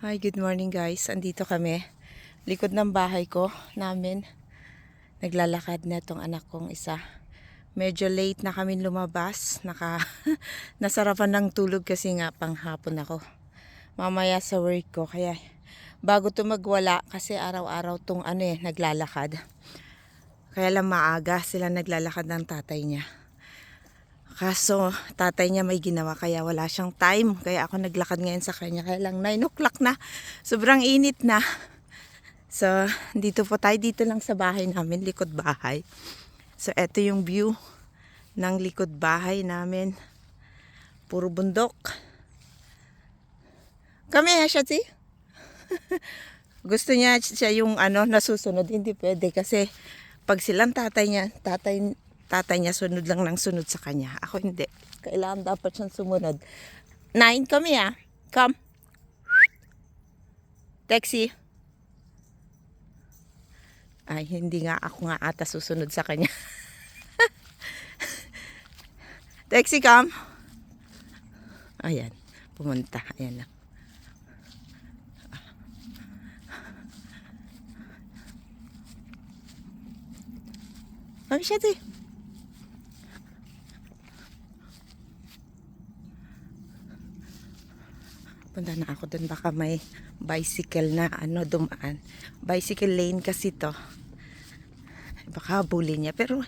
Hi, good morning guys. Andito kami. Likod ng bahay ko namin. Naglalakad na itong anak kong isa. Medyo late na kami lumabas. Naka, nasarapan ng tulog kasi nga panghapon ako. Mamaya sa work ko. Kaya bago to magwala kasi araw-araw tong ano eh, naglalakad. Kaya lang maaga sila naglalakad ng tatay niya. Kaso, tatay niya may ginawa kaya wala siyang time. Kaya ako naglakad ngayon sa kanya. Kaya lang 9 o'clock na. Sobrang init na. So, dito po tayo. Dito lang sa bahay namin, likod bahay. So, eto yung view ng likod bahay namin. Puro bundok. Kami, Shati. Gusto niya siya yung ano, nasusunod. Hindi pwede kasi pag silang tatay niya, tatay, tatay niya sunod lang ng sunod sa kanya. Ako hindi. Kailangan dapat siyang sumunod. Nine kami ah. Come. Taxi. Ay, hindi nga ako nga ata susunod sa kanya. Taxi, come. Ayan. Pumunta. Ayan na. Ay, siya di. Punta na ako dun. Baka may bicycle na ano dumaan. Bicycle lane kasi to. Baka habulin niya. Pero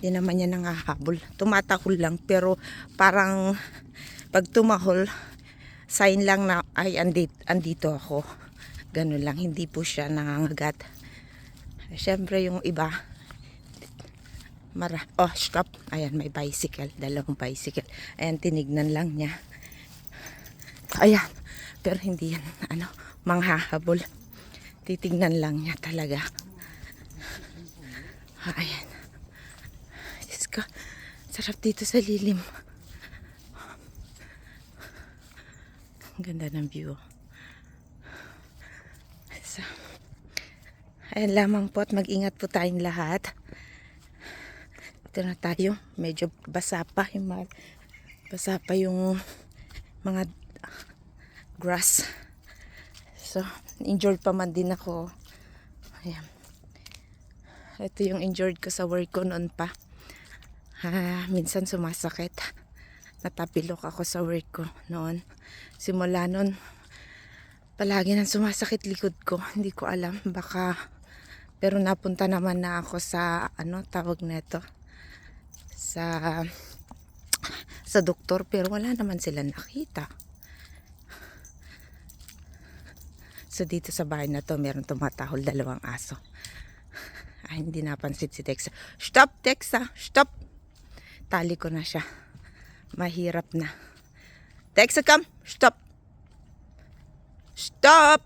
hindi naman niya nangahabol. Tumatahol lang. Pero parang pag tumahol, sign lang na ay andito, andito ako. Ganun lang. Hindi po siya nangangagat. Siyempre yung iba, Mara. Oh, stop. Ayan, may bicycle. Dalawang bicycle. Ayan, tinignan lang niya. Ayan. Pero hindi yan, ano, manghahabol. Titignan lang niya talaga. Ayan. Diyos ko. Sarap dito sa lilim. Ang ganda ng view. So, ayan lamang po at mag-ingat po tayong lahat. Ito na tayo. Medyo basa pa yung mga, basa pa yung mga grass. So, injured pa man din ako. Ayan. Ito yung injured ko sa work ko noon pa. Ah, minsan sumasakit. Natapilok ako sa work ko noon. Simula noon, palagi nang sumasakit likod ko. Hindi ko alam. Baka, pero napunta naman na ako sa, ano, tawag na ito sa sa doktor pero wala naman sila nakita. So dito sa bahay na to meron tumatahol dalawang aso. Ay hindi napansin si Texa. Stop Texa, stop. Tali ko na siya. Mahirap na. Texa come, stop. Stop.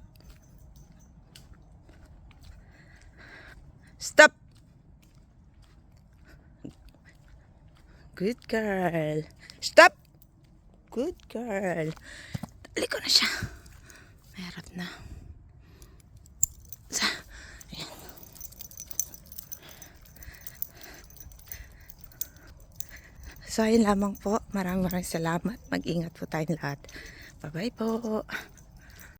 Stop. Good girl. Stop! Good girl. Dali ko na siya. Mahirap na. Sa, ayan. So, ayun lamang po. Maraming maraming salamat. Mag-ingat po tayong lahat. Bye-bye po.